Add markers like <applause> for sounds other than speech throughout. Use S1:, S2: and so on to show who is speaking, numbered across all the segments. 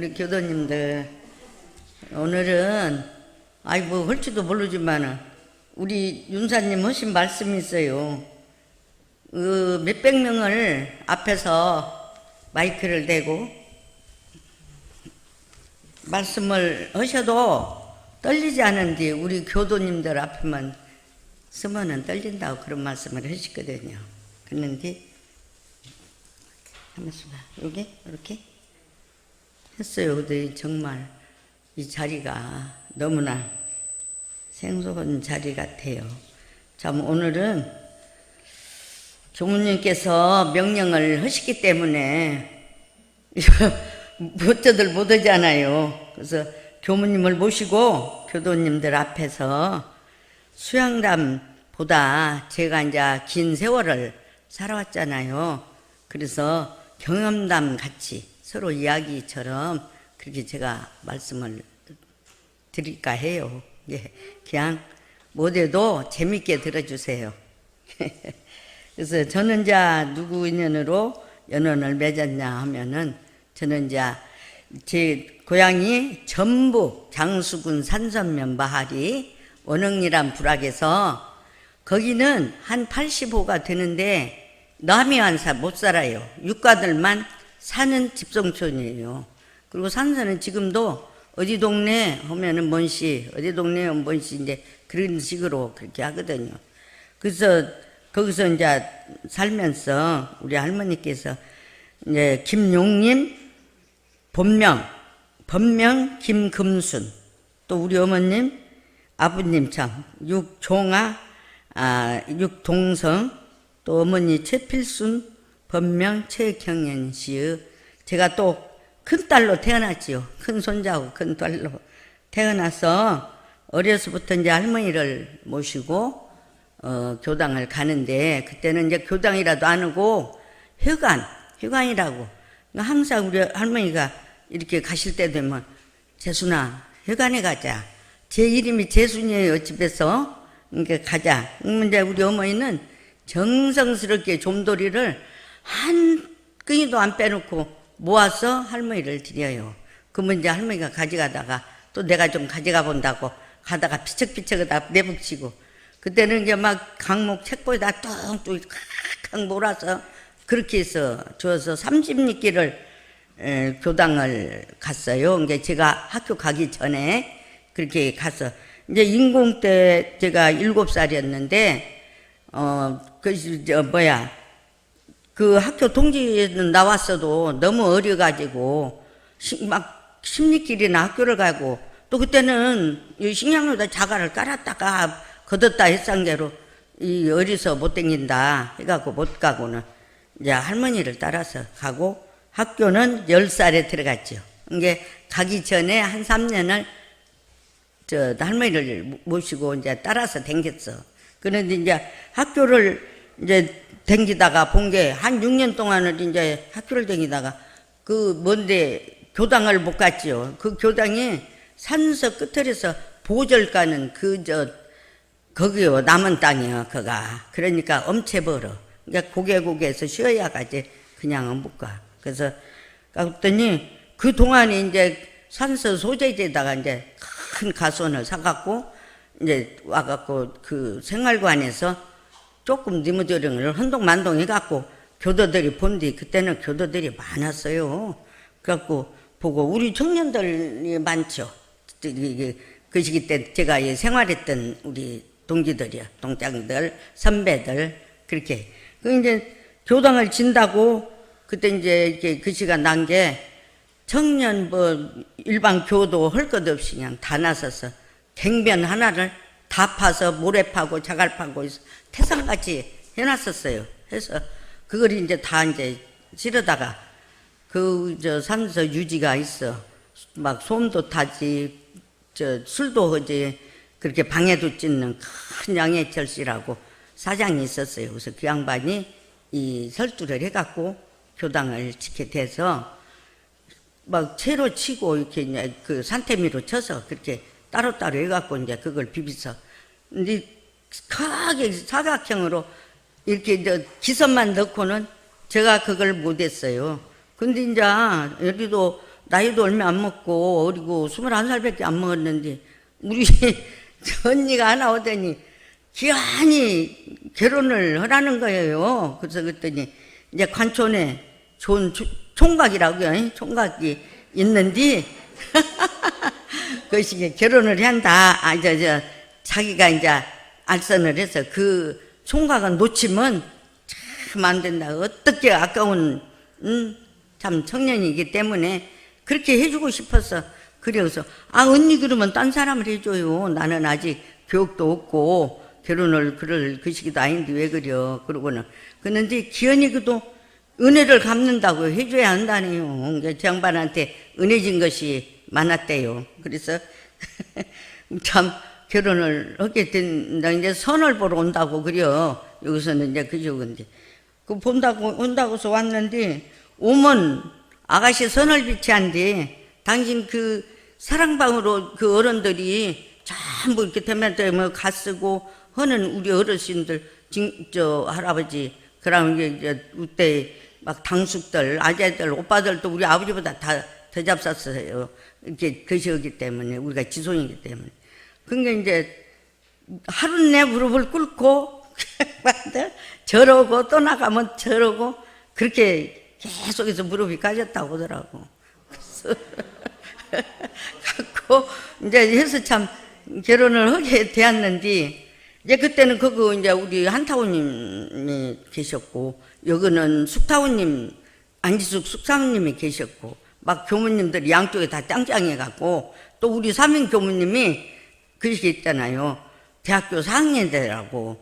S1: 우리 교도님들 오늘은 아이 뭐 할지도 모르지만은 우리 윤사님 하신 말씀이 있어요. 그 몇백 명을 앞에서 마이크를 대고 말씀을 하셔도 떨리지 않은데 우리 교도님들 앞에만 쓰면은 떨린다고 그런 말씀을 하시거든요. 그런데 하면서 봐. 여기 이렇게 했어요. 근데 정말 이 자리가 너무나 생소한 자리 같아요. 참 오늘은 교무님께서 명령을 하시기 때문에 <laughs> 어쩌들 못하잖아요. 그래서 교무님을 모시고 교도님들 앞에서 수양담보다 제가 이제 긴 세월을 살아왔잖아요. 그래서 경험담 같이 서로 이야기처럼 그렇게 제가 말씀을 드릴까 해요. 예, 그냥 못해도 재밌게 들어주세요. <laughs> 그래서 저는 이제 누구 인연으로 연원을 맺었냐 하면은 저는 이제 제 고향이 전북 장수군 산선면 마할이 원흥리란 부락에서 거기는 한 85가 되는데 남이 한사 못 살아요. 육가들만 사는 집성촌이에요. 그리고 산서는 지금도 어디 동네 하면은 뭔시, 어디 동네 하면 뭔시 이제 그런 식으로 그렇게 하거든요. 그래서 거기서 이제 살면서 우리 할머니께서 이제 김용님, 본명, 본명 김금순, 또 우리 어머님, 아버님 참, 육종아, 아, 육동성, 또 어머니 최필순, 본명 최경연 씨의 제가 또 큰딸로 태어났지요. 큰 손자고 큰 딸로 태어나서 어려서부터 이제 할머니를 모시고 어, 교당을 가는데 그때는 이제 교당이라도 안 하고 회관, 회관이라고 그러니까 항상 우리 할머니가 이렇게 가실 때 되면 재순아 회관에 가자. 제 이름이 재순이에요 집에서 그러니까 가자. 그러면 이제 우리 어머니는 정성스럽게 좀돌이를 한 끈이도 안 빼놓고 모아서 할머니를 드려요. 그러면 이제 할머니가 가져가다가 또 내가 좀 가져가 본다고 가다가 피척피척하다 내북치고 그때는 이제 막 강목 책보에다 뚱뚱 칵칵 몰아서 그렇게 해서 주어서 30리끼를 교당을 갔어요. 그러니까 제가 학교 가기 전에 그렇게 가서 이제 인공 때 제가 일곱 살이었는데 어 그 저 뭐야 그 학교 동지는 나왔어도 너무 어려가지고 시- 막 심리길이나 학교를 가고 또 그때는 이 식량로에다 자갈을 깔았다가 걷었다 했상대로 이 어려서 못 댕긴다 해갖고 못 가고는 이제 할머니를 따라서 가고 학교는 열 살에 들어갔죠. 이게 가기 전에 한 3년을 저 할머니를 모시고 이제 따라서 댕겼어. 그런데 이제 학교를 이제 댕기다가 본 게 한 6년 동안을 이제 학교를 댕기다가 그 뭔데 교당을 못 갔지요. 그 교당이 산서 끝을에서 보절 가는 그 저 거기요 남은 땅이요 그가 그러니까 엄체 벌어. 그러니까 고개 고개에서 쉬어야 가지 그냥은 못 가. 그래서 갔더니 그 동안에 이제 산서 소재지에다가 이제 큰 가수원을 사갖고 이제 와갖고 그 생활관에서 조금 니무조령을 헌동만동 해갖고 교도들이 본뒤 그때는 교도들이 많았어요. 그래갖고 보고 우리 청년들이 많죠. 그 시기 때 제가 이 생활했던 우리 동기들이요. 동장들, 선배들 그렇게 그 이제 교당을 진다고 그때 이제 이렇게 그 시간 난게 청년 뭐 일반 교도 할 것 없이 그냥 다 나서서 갱변 하나를 다 파서 모래 파고 자갈 파고 태산같이 해놨었어요. 해서 그걸 이제 다 이제 실어다가 그 저 산서 유지가 있어 막 솜도 타지 저 술도 하지 그렇게 방에도 찢는 큰 양해철 씨라고 사장이 있었어요. 그래서 그 양반이 이 설두를 해갖고 교당을 지게 돼서 막 채로 치고 이렇게 그 산태미로 쳐서 그렇게 따로따로 해갖고 이제 그걸 비비서 근데 크게 사각형으로 이렇게 이제 기선만 넣고는 제가 그걸 못했어요. 근데 이제 여기도 나이도 얼마 안 먹고 어리고 21살밖에 안 먹었는데 우리 <laughs> 언니가 하나 오더니 기한이 결혼을 하라는 거예요. 그래서 그랬더니 이제 관촌에 좋은 조- 총각이라고요. 잉? 총각이 있는데 <laughs> 그것이 결혼을 한다. 아, 저, 저, 자기가 이제 알선을 해서 그 총각은 놓치면 참 안 된다. 어떻게 아까운, 음, 참 청년이기 때문에 그렇게 해주고 싶어서 그래서 아, 언니 그러면 딴 사람을 해줘요. 나는 아직 교육도 없고 결혼을 그럴 그 시기도 아닌데 왜 그려. 그러고는. 그런데 기현이 그도 은혜를 갚는다고 해줘야 한다네요. 이제 저 양반한테 은혜 진 것이 많았대요. 그래서 <laughs> 참 결혼을 하게 된다. 이제 선을 보러 온다고 그려. 여기서는 이제 그죠. 근데 그 본다고 온다고서 왔는데 오면 아가씨 선을 비치한데 당신 그 사랑방으로 그 어른들이 전부 이렇게 되면 되면 가 쓰고 하는 우리 어르신들 진- 저 할아버지 이제 이제 그때 막 당숙들 아재들 오빠들도 우리 아버지보다 다더 잡쌌어요 이렇게 거시기 때문에 우리가 지손이기 때문에 그러니까 이제 하루 내 무릎을 꿇고 <laughs> 저러고 또 나가면 저러고 그렇게 계속해서 무릎이 까졌다고 하더라고. 그래서 <laughs> 갖고 이제 해서 참 결혼을 하게 되었는데 이제 그때는 그거 이제 우리 한타우님이 계셨고 여기는 숙타우님 안지숙 숙사님이 계셨고 막 교무님들이 양쪽에 다 짱짱해 갖고 또 우리 사민 교무님이 그렇게 있잖아요. 대학교 4학년들하고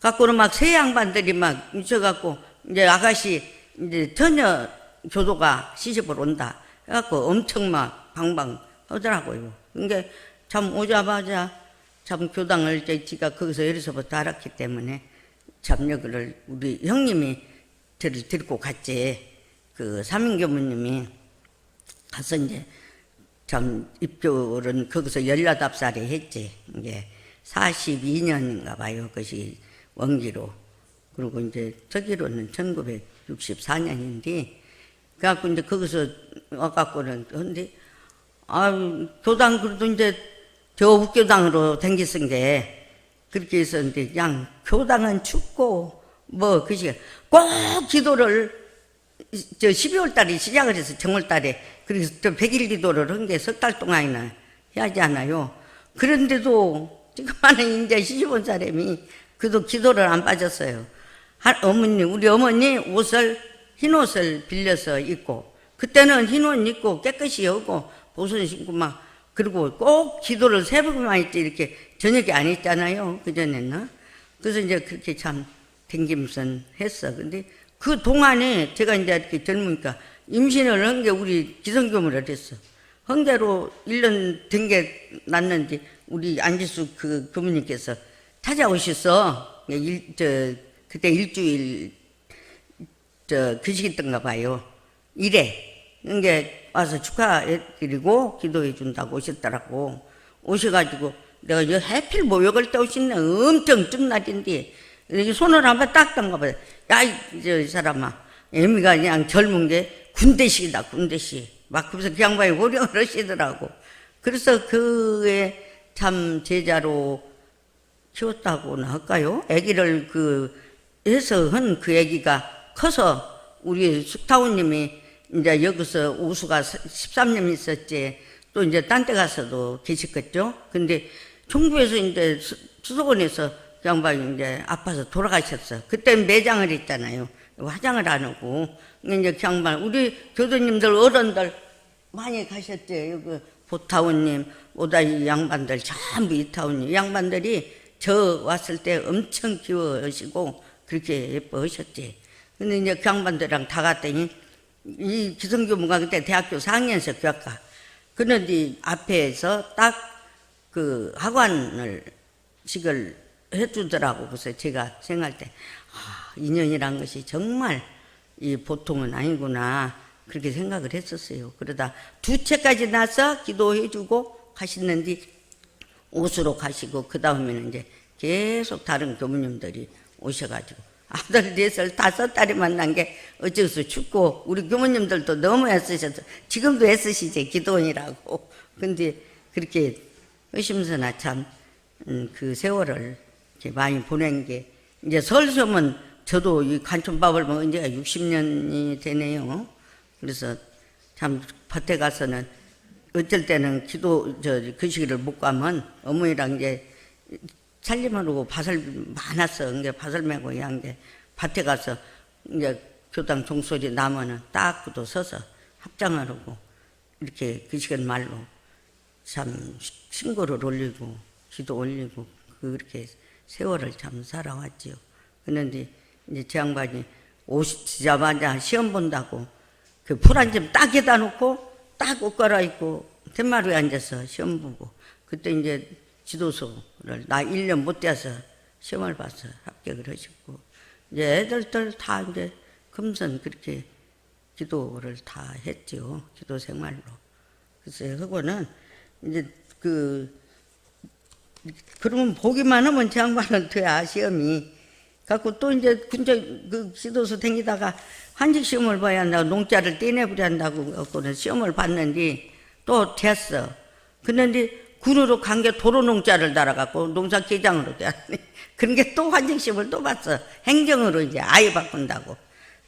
S1: 갖고는 막 새 양반들이 막 있어갖고 이제 아가씨 이제 전혀 교도가 시집을 온다 해갖고 엄청 막 방방 하더라고요. 그러니까 참 오자마자 참 교당을 이제 지가 거기서 여기서부터 알았기 때문에 참 여기를 우리 형님이 저를 데리고 갔지. 그 사민교무님이 가서 이제 참 입교는 거기서 열여덟 살에 했지. 이게 42년인가 봐요. 그것이 원기로. 그리고 이제 저기로는 1964년인데 그래갖고 이제 거기서 와갖고는 근데 아 교당 그래도 이제 저 옥교당으로 댕겼은 게 그렇게 했었는데 그냥 교당은 춥고 뭐 그시 꼭 기도를 저 12월 달에 시작을 해서 정월 달에 그래서 저 100일 기도를 한 게 석 달 동안이나 해야 하지 않아요. 그런데도 지금 <laughs> 하는 이제 시집온 사람이 그도 기도를 안 빠졌어요. 한 어머니, 우리 어머니 옷을, 흰 옷을 빌려서 입고, 그때는 흰 옷 입고 깨끗이 하고, 보선 신고 막, 그리고 꼭 기도를 새벽만 했지, 이렇게 저녁에 안 했잖아요. 그전에는. 그래서 이제 그렇게 참 댕김선 했어. 근데 그 동안에 제가 이제 이렇게 젊으니까 임신을 한 게 우리 기성교무를 했어. 헌계로 1년 된 게 났는데 우리 안지수 그 교무님께서 찾아오셨어. 일, 저, 그때 일주일 저 그시겠던가 봐요. 이래. 이게 와서 축하해드리고 기도해 준다고 오셨더라고. 오셔가지고 내가 이 해필 모욕을 때 오셨네. 엄청 뜬 날인데 이렇게 손을 한번 딱 담가 봐요. 야, 이, 저, 이 사람아. 애미가 그냥 젊은 게 군대식이다, 군대식. 막 그래서 그 양반이 호령을 하시더라고. 그래서 그의 참 제자로 키웠다고나 할까요? 아기를 그 해서 한 그 아기가 커서 우리 숙타우님이 이제 여기서 우수가 13년 있었지. 또 이제 딴 데 가서도 계셨겠죠? 근데 총부에서 이제 수- 수도원에서 그 양반이 이제 아파서 돌아가셨어. 그때 매장을 했잖아요. 화장을 안 하고. 근데 이제 그 양반, 우리 교도님들, 어른들 많이 가셨지. 여기 보타원님, 오다이 양반들, 전부 이타원님, 이 양반들이 저 왔을 때 엄청 귀여워하시고 그렇게 예뻐하셨지. 근데 이제 그 양반들이랑 다 갔더니 이 기성교무가 그때 대학교 4학년에서 교학가. 그런데 앞에서 딱 그 학원을 식을 해주더라고. 그래서 제가 생각할 때, 아, 인연이란 것이 정말 이 보통은 아니구나. 그렇게 생각을 했었어요. 그러다 두 채까지 나서 기도해주고 가시는데 옷으로 가시고 그 다음에는 이제 계속 다른 교무님들이 오셔가지고 아들 넷을 다섯 딸이 만난 게 어째서 춥고 우리 교모님들도 너무 애쓰셔서 지금도 애쓰시지 기도원이라고 <laughs> 근데 그렇게 의심스나 참그 세월을 이렇게 많이 보낸 게 이제 설겸은 저도 이 간촌밥을 먹은 지가 60년이 되네요. 그래서 참 밭에 가서는 어쩔 때는 기도 저 그 시기를 못 가면 어머니랑 이제 살림하고 밭을 많았어. 이제 밭을 메고 이제 밭에 가서 이제 교당 종소리 나면은 딱 서서 합장을 하고 이렇게 그 시간 말로 참 신고를 올리고 기도 올리고 그렇게 세월을 참 살아왔지요. 그런데 이제 제 양반이 오시자마자 시험 본다고 그풀한점 딱에다 놓고 딱 옷 갈아입고 툇마루에 앉아서 시험 보고 그때 이제 지도서를 나 1년 못 돼서 시험을 봐서 합격을 하셨고 이제 애들들 다 이제 금선 그렇게 기도를 다 했죠. 기도 생활로. 그래서 하고는 이제 그 그러면 보기만 하면 제 양반은 돼야 시험이 갖고 또 이제 군대 그 지도서 댕기다가 한직 시험을 봐야 한다고 농자를 떼내버려 한다고 갖고는 시험을 봤는데 또 됐어. 그런데 군으로 간 게 도로 농자를 달아갖고 농사 기장으로 되었네. 그런 게 또 한직 시험을 또 봤어. 행정으로 이제 아예 바꾼다고.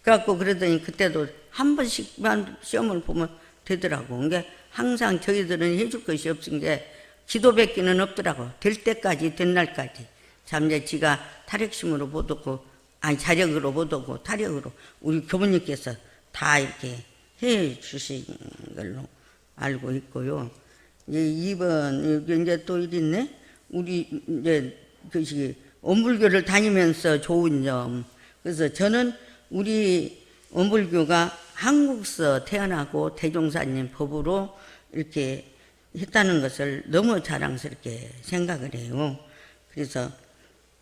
S1: 그래갖고 그러더니 그때도 한 번씩만 시험을 보면 되더라고. 그게 항상 저희들은 해줄 것이 게 기도밖에는 없더라고. 될 때까지, 된 날까지. 참 이제 지가 탈핵심으로 못 얻고, 아니 자력으로 못 얻고, 타력으로 우리 교부님께서 다 이렇게 해 주신 걸로 알고 있고요. 이제 2번, 여기 이제 또 일 있네? 우리 이제 그시 원불교를 다니면서 좋은 점. 그래서 저는 우리 원불교가 한국서 태어나고 대종사님 법으로 이렇게 했다는 것을 너무 자랑스럽게 생각을 해요. 그래서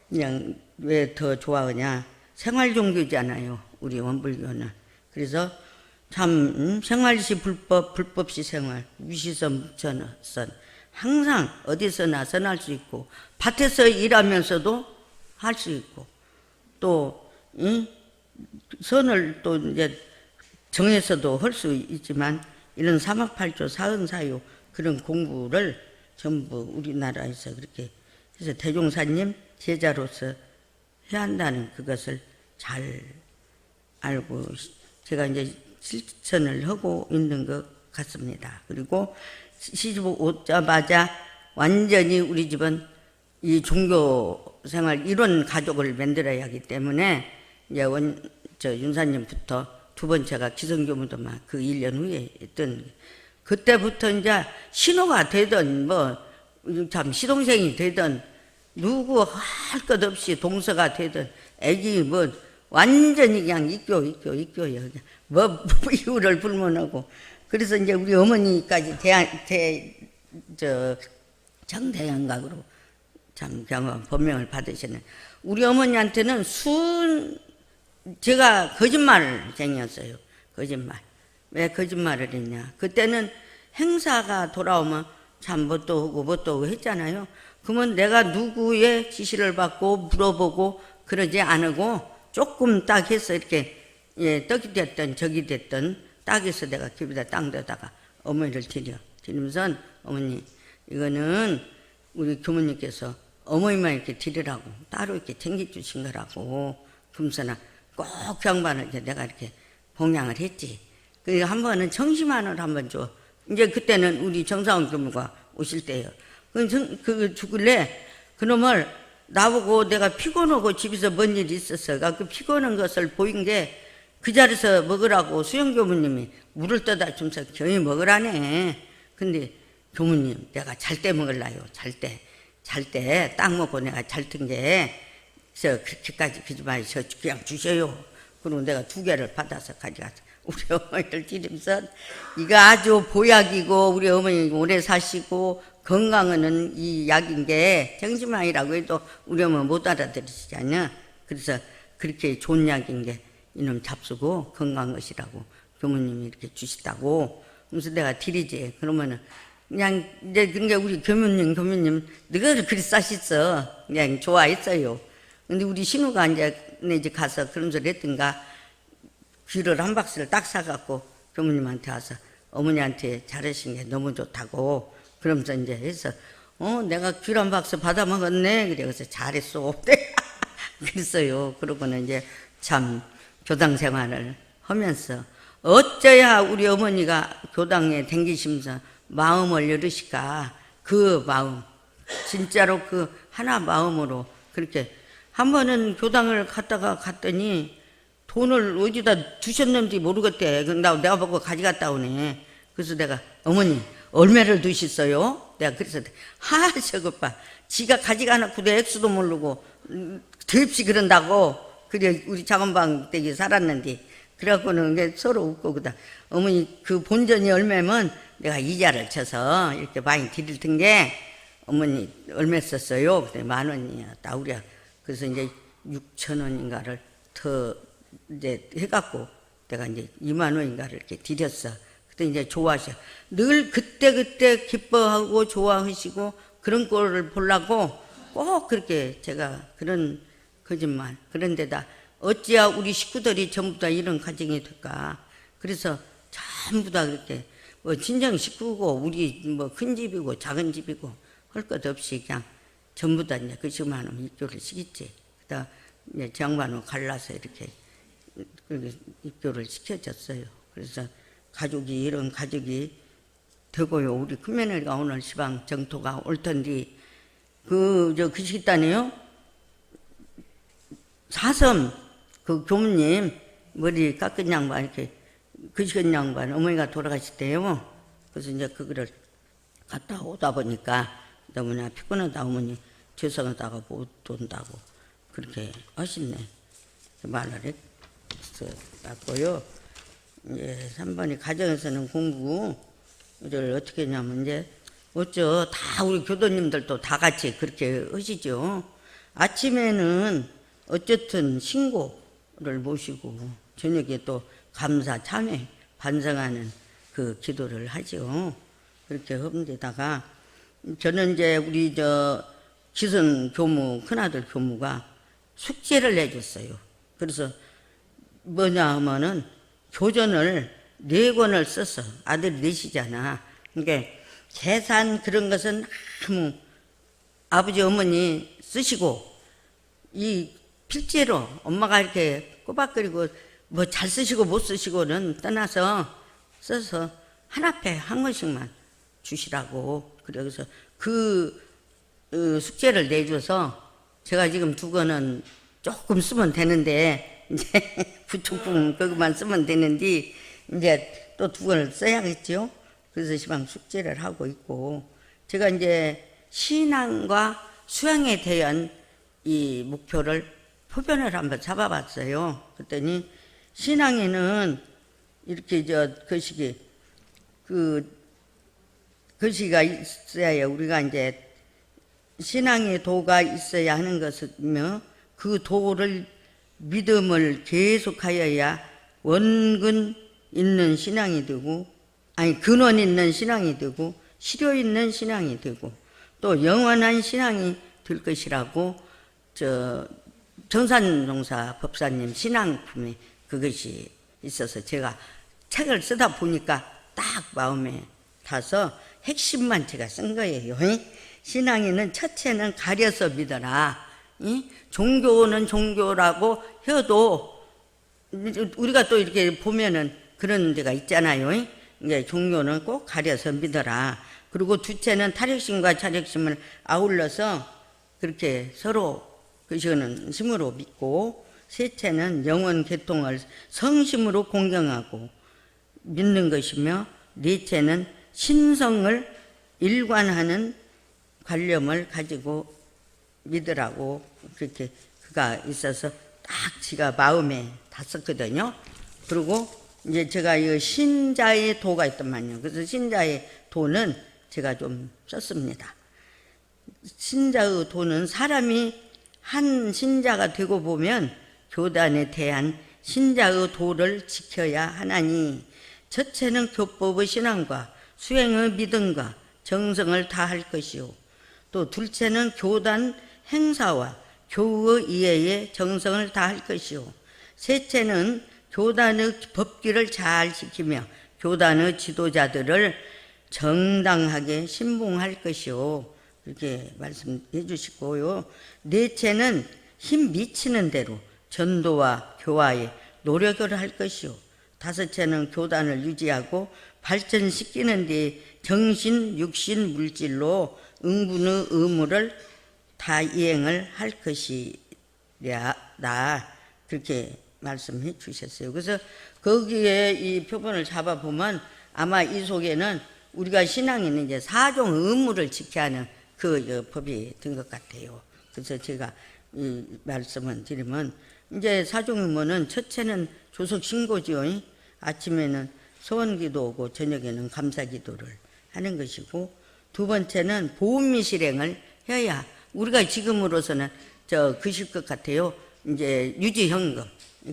S1: 그냥 왜 더 좋아하냐? 생활 종교잖아요. 우리 원불교는. 그래서 참 음, 생활시 불법, 불법시 생활, 위시선, 무천선 항상 어디서나 선할 수 있고 밭에서 일하면서도 할 수 있고 또 음, 선을 또 이제 정해서도 할 수 있지만 이런 사막팔조 사은사유 그런 공부를 전부 우리나라에서 그렇게 해서 대종사님 제자로서 해야 한다는 그것을 잘 알고 제가 이제 실천을 하고 있는 것 같습니다. 그리고 시집 오자마자 완전히 우리 집은 이 종교 생활 이런 가족을 만들어야 하기 때문에 이제 원, 저 윤사님부터 두 번째가 기성교무도만 그 1년 후에 했던 그때부터 이제 신호가 되든 뭐 참 시동생이 되든 누구 할 것 없이 동서가 되든 애기 뭐 완전히 그냥 입교 입교 입교예요. 그냥 뭐 <laughs> 이유를 불문하고 그래서 이제 우리 어머니까지 대한 대저 정대양각으로 참 경험 법명을 받으시는 우리 어머니한테는 순 제가 거짓말쟁이였어요. 거짓말. 왜 거짓말을 했냐? 그때는 행사가 돌아오면 참 뭣도 하고 뭣도 하고 했잖아요. 그러면 내가 누구의 지시를 받고 물어보고 그러지 않고 조금 딱 해서 이렇게 예, 떡이 됐든 적이 됐든 딱 해서 내가 집에다 땅에다가 어머니를 드려. 드리면서 어머니 이거는 우리 교모님께서 어머니만 이렇게 드리라고 따로 이렇게 챙겨주신 거라고 금서나 꼭 경반을 내가 이렇게 봉양을 했지. 그리고 한 번은 청심환을 한번 줘. 이제 그때는 우리 정상훈 교무가 오실 때예요. 그, 정- 그 죽을래 그놈을 나보고 내가 피곤하고 집에서 뭔 일이 있었어. 그 피곤한 것을 보인 게 그 자리에서 먹으라고 수영 교무님이 물을 떠다 주면서 경이 먹으라네. 근데 교무님 내가 잘 때 먹을라요. 잘 때. 잘 때 딱 먹고 내가 잘 튼 게, 저 그렇게까지 그지. 저 그냥 주셔요. 그리고 내가 두 개를 받아서 가져가서 우리 어머니를 드리면서 이거 아주 보약이고 우리 어머니 오래 사시고 건강은 이 약인 게 정신만이라고 해도 우리 어머니 못 알아들으시잖아요. 그래서 그렇게 좋은 약인 게 이놈 잡수고 건강한 것이라고 교무님이 이렇게 주시다고 그래서 내가 드리지. 그러면은 그냥 이제 그러니까 우리 교무님 교무님 너가 그리 싸셨어. 그냥 좋아했어요. 근데 우리 신우가 이제 내집 가서 그런 소리 했던가 귤을 한 박스를 딱 사갖고 교무님한테 와서 어머니한테 잘하신 게 너무 좋다고 그러면서 이제 해서 어 내가 귤 한 박스 받아 먹었네. 그래서 잘했어. <laughs> 그랬어요. 그러고는 이제 참 교당 생활을 하면서 어쩌야 우리 어머니가 교당에 댕기시면서 마음을 열으실까? 그 마음. 진짜로 그 하나 마음으로 그렇게 한 번은 교당을 갔다가 갔더니 돈을 어디다 두셨는지 모르겠대. 그나 내가 보고 가져갔다 오네. 그래서 내가 어머니 얼마를 두셨어요? 내가 그래서 하 저것 봐. 지가 가지가 않고 내 액수도 모르고 음, 더없이 그런다고. 그래 우리 작은방 댁에 살았는데 그래갖고는 서로 웃고 그다. 어머니 그 본전이 얼마면 내가 이자를 쳐서 이렇게 많이 드릴 텐게 어머니 얼마 썼어요? 그때 만 원이었다. 우리야. 그래서 이제 6천 원인가를 더 이제 해갖고 내가 이제 2만 원인가를 이렇게 드렸어. 그때 이제 좋아하셔. 늘 그때 그때 기뻐하고 좋아하시고 그런 꼴을 보려고 꼭 그렇게 제가 그런 거짓말 그런 데다 어찌야 우리 식구들이 전부 다 이런 가정이 될까. 그래서 전부 다 그렇게 뭐 친정 식구고 우리 뭐 큰 집이고 작은 집이고 할 것 없이 그냥 전부 다 이제 그 식만 하면 입교를 시켰지. 그다 이제 정반으로 갈라서 이렇게 입교를 시켜줬어요. 그래서 가족이 이런 가족이 되고요. 우리 큰며느리가 오늘 시방 정토가 올 텐데 그저 그 식단이요. 사섬 그 교무님 머리 깎은 양반 이렇게 그 시간 양반 어머니가 돌아가실 때요. 그래서 이제 그거를 갔다 오다 보니까 너무나 피곤하다 어머니 죄송하다고 못 온다고 그렇게 하시네 말을 했 었고요. 이제 3번이 가정에서는 공부를 어떻게 했냐면 이제 어쩌 다 우리 교도님들도 다 같이 그렇게 하시죠. 아침에는 어쨌든 신고를 모시고 저녁에 또 감사 참회 반성하는 그 기도를 하죠. 그렇게 되다가 저는 이제 우리 저 기성 교무 큰아들 교무가 숙제를 내줬어요. 그래서 뭐냐 하면은 교전을 네 권을 썼어. 아들이 넷이잖아. 그러니까 계산 그런 것은 아무 아버지 어머니 쓰시고 이 필제로 엄마가 이렇게 꼬박거리고 뭐 잘 쓰시고 못 쓰시고는 떠나서 써서 한 앞에 한 권씩만 주시라고 그래서 그 어, 숙제를 내줘서 제가 지금 두 권은 조금 쓰면 되는데 이제 <laughs> 부총품 그것만 쓰면 되는데 이제 또 두 권을 써야겠죠. 그래서 시방 숙제를 하고 있고 제가 이제 신앙과 수양에 대한 이 목표를 표변을 한번 잡아봤어요. 그랬더니 신앙에는 이렇게 저 거시기 그 거시기가 있어야 우리가 이제 신앙의 도가 있어야 하는 것이며 그 도를 믿음을 계속하여야 원근 있는 신앙이 되고 아니 근원 있는 신앙이 되고 실효 있는 신앙이 되고 또 영원한 신앙이 될 것이라고 저 정산종사 법사님 신앙품에 그것이 있어서 제가 책을 쓰다 보니까 딱 마음에 타서 핵심만 제가 쓴 거예요. 신앙인은 첫째는 가려서 믿어라. 이? 종교는 종교라고 해도 우리가 또 이렇게 보면은 그런 데가 있잖아요. 이게 종교는 꼭 가려서 믿어라. 그리고 둘째는 탈핵심과 자력심을 아울러서 그렇게 서로 그시는 심으로 믿고 셋째는 영원 개통을 성심으로 공경하고 믿는 것이며 넷째는 신성을 일관하는 관념을 가지고 믿으라고 그렇게 그가 있어서 딱 지가 마음에 닿았거든요. 그리고 이제 제가 이 신자의 도가 있더만요. 그래서 신자의 도는 제가 좀 썼습니다. 신자의 도는 사람이 한 신자가 되고 보면 교단에 대한 신자의 도를 지켜야 하나니 첫째는 교법의 신앙과 수행의 믿음과 정성을 다할 것이요 또 둘째는 교단 행사와 교의 이해에 정성을 다할 것이요. 셋째는 교단의 법규를 잘 지키며 교단의 지도자들을 정당하게 신봉할 것이요. 이렇게 말씀해 주시고요. 넷째는 힘 미치는 대로 전도와 교화에 노력을 할 것이요. 다섯째는 교단을 유지하고 발전시키는 데 정신, 육신, 물질로 응분의 의무를 다 이행을 할 것이다. 그렇게 말씀해 주셨어요. 그래서 거기에 이 표본을 잡아 보면 아마 이 속에는 우리가 신앙에는 이제 사종 의무를 지켜야 하는 그 법이 든것 같아요. 그래서 제가 이 말씀을 드리면 이제 사종 의무는 첫째는 조석 신고지요. 아침에는 소원기도 오고 저녁에는 감사기도를 하는 것이고 두 번째는 보험미 실행을 해야 우리가 지금으로서는 저 그실 것 같아요. 이제 유지 현금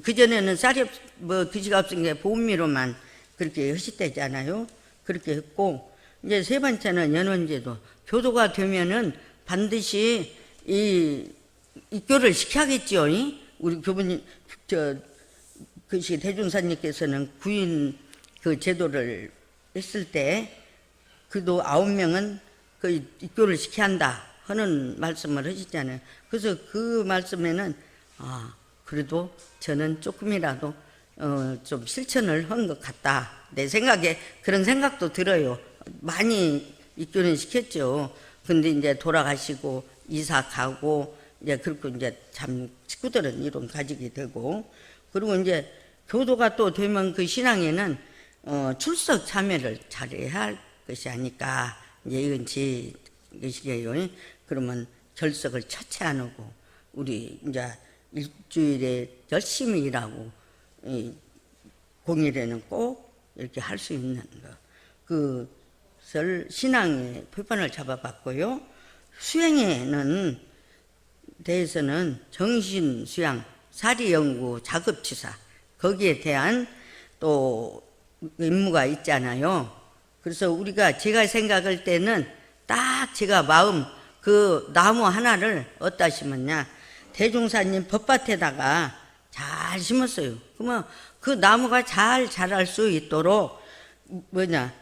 S1: 그 전에는 쌀이 없- 뭐 그지가 없으니까 보험미로만 그렇게 하시대잖아요. 그렇게 했고 이제 세 번째는 연원제도 교도가 되면은 반드시 이 입교를 시켜야겠죠. 이? 우리 교부님 저 그시 대중사님께서는 구인 그 제도를 했을 때 그도 아홉 명은 그 입교를 시켜야 한다 하는 말씀을 하셨잖아요. 그래서 그 말씀에는 아 그래도 저는 조금이라도 어, 좀 실천을 한 것 같다. 내 생각에 그런 생각도 들어요. 많이 입교는 시켰죠. 근데 이제 돌아가시고 이사 가고 이제 그렇고 이제 참 식구들은 이런 가지게 되고 그리고 이제 교도가 또 되면 그 신앙에는 어, 출석 참여를 잘해야 할 것이 아닐까 이제 이건 제 것이에요. 그러면 결석을 처치 안 하고 우리 이제 일주일에 열심히 일하고 이 공일에는 꼭 이렇게 할 수 있는 거. 그것을 신앙의 표본을 잡아봤고요. 수행에는 대해서는 정신 수양, 사리 연구, 작업 취사 거기에 대한 또 임무가 있잖아요. 그래서 우리가 제가 생각할 때는 딱 제가 마음 그 나무 하나를 어디다 심었냐 대종사님 법밭에다가 잘 심었어요. 그러면 그 나무가 잘 자랄 수 있도록 뭐냐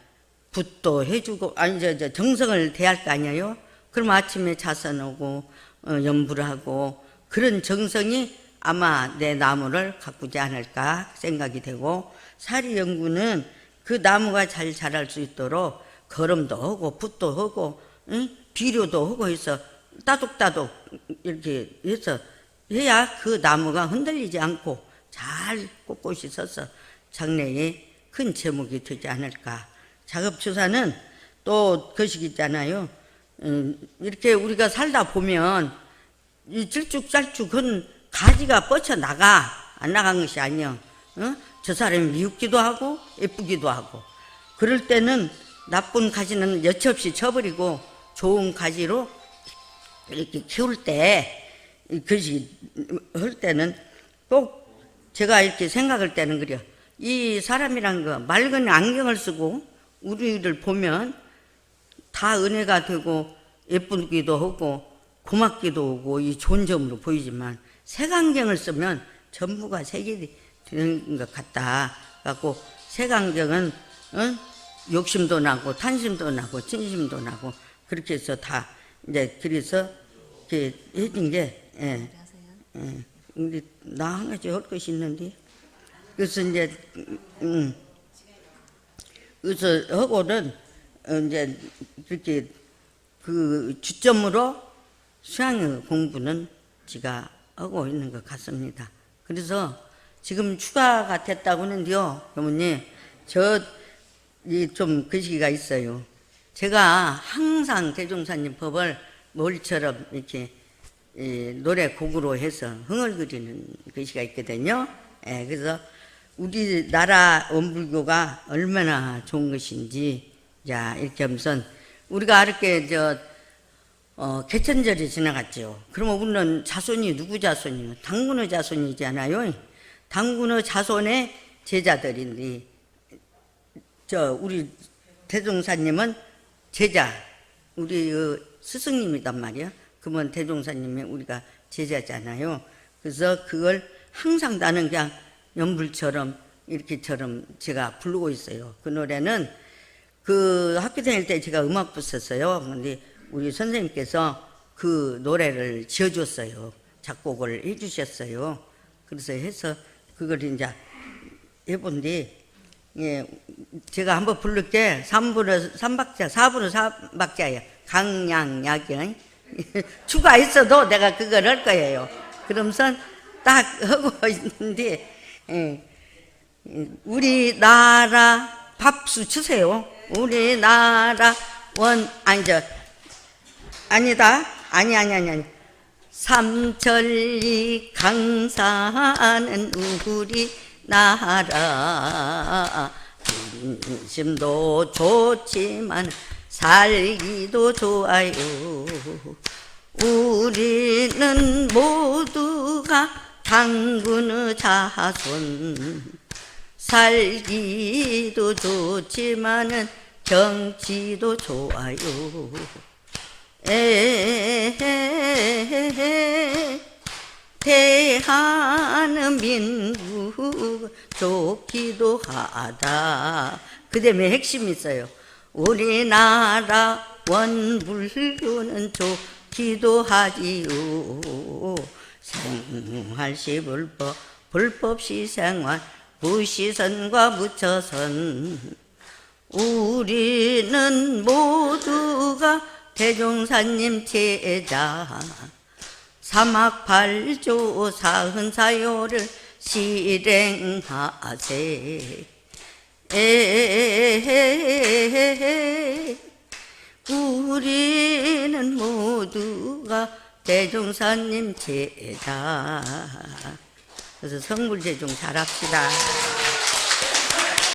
S1: 붓도 해주고 아니 저, 저 정성을 대할 거 아니에요. 그럼 아침에 자선하고 어, 연부를 하고 그런 정성이 아마 내 나무를 가꾸지 않을까 생각이 되고 사리 연구는 그 나무가 잘 자랄 수 있도록 거름도 하고 붓도 하고 응? 비료도 하고 해서 따독따독 이렇게 해서 해야 그 나무가 흔들리지 않고 잘 꼿꼿이 서서 장래에 큰 제목이 되지 않을까. 작업추사는 또 그것이 있잖아요. 음, 이렇게 우리가 살다 보면 이 질쭉짤쭉한 가지가 뻗쳐 나가 안 나간 것이 아니요. 어? 저 사람이 미웃기도 하고 예쁘기도 하고 그럴 때는 나쁜 가지는 여치 없이 쳐버리고 좋은 가지로 이렇게 키울 때 그것이 할 때는 꼭 제가 이렇게 생각할 때는 그래요. 이 사람이란 거 맑은 안경을 쓰고 우리를 보면 다 은혜가 되고 예쁘기도 하고 고맙기도 하고 이 좋은 점으로 보이지만 색안경을 쓰면 전부가 색이 되는 것 같다. 갖고 색안경은 어? 욕심도 나고 탄심도 나고 진심도 나고 그렇게 해서 다 이제 그래서 이렇게 해진 게 예. 예. 근데 나 한 가지 할 것이 있는데 그래서 이제 음 그래서 하고는 어, 이제 이렇게 그 주점으로 수양의 공부는 제가 하고 있는 것 같습니다. 그래서 지금 추가가 됐다고 하는데요, 어머니, 저좀 글씨가 있어요. 제가 항상 대종사님 법을 머리처럼 이렇게 이 노래 곡으로 해서 흥얼거리는 글씨가 있거든요. 예, 그래서 우리나라 원불교가 얼마나 좋은 것인지, 자, 이렇게 하면서 우리가 이렇게 저, 어, 개천절이 지나갔죠. 그러면 우리는 자손이 누구 자손이요? 당군의 자손이잖아요. 당군의 자손의 제자들인데, 저, 우리 대종사님은 제자, 우리 그 스승님이단 말이야. 그러면 대종사님이 우리가 제자잖아요. 그래서 그걸 항상 나는 그냥 연불처럼 이렇게처럼 제가 부르고 있어요. 그 노래는 그 학교 다닐 때 제가 음악부 썼어요. 근데 우리 선생님께서 그 노래를 지어줬어요. 작곡을 해주셨어요. 그래서 해서 그걸 이제 해본데, 예, 제가 한번 부를 게. 3부로 3박자, 4부로 4박자예요. 강양야경. 추가 있어도 내가 그걸 할 거예요. 그러면서 딱 하고 <laughs> 있는데, 예, 우리나라 밥수 주세요. 우리나라 원, 아니, 저, 아니다. 아니, 아니, 아니, 아니. 삼천리 강산은 우리 나라. 인심도 좋지만 살기도 좋아요. 우리는 모두가 당군의 자손. 살기도 좋지만은 정치도 좋아요. 에헤헤 대한민국 좋기도 하다. 그 다음에 핵심이 있어요. 우리나라 원불교는 좋기도 하지요. 생활시 불법, 불법시 생활, 무시선과 무처선. 우리는 모두가 대종사님 제자 사막팔조 사흔사요를 실행하세. 우리는 모두가 대종사님 제자. 그래서 성불 제종 잘합시다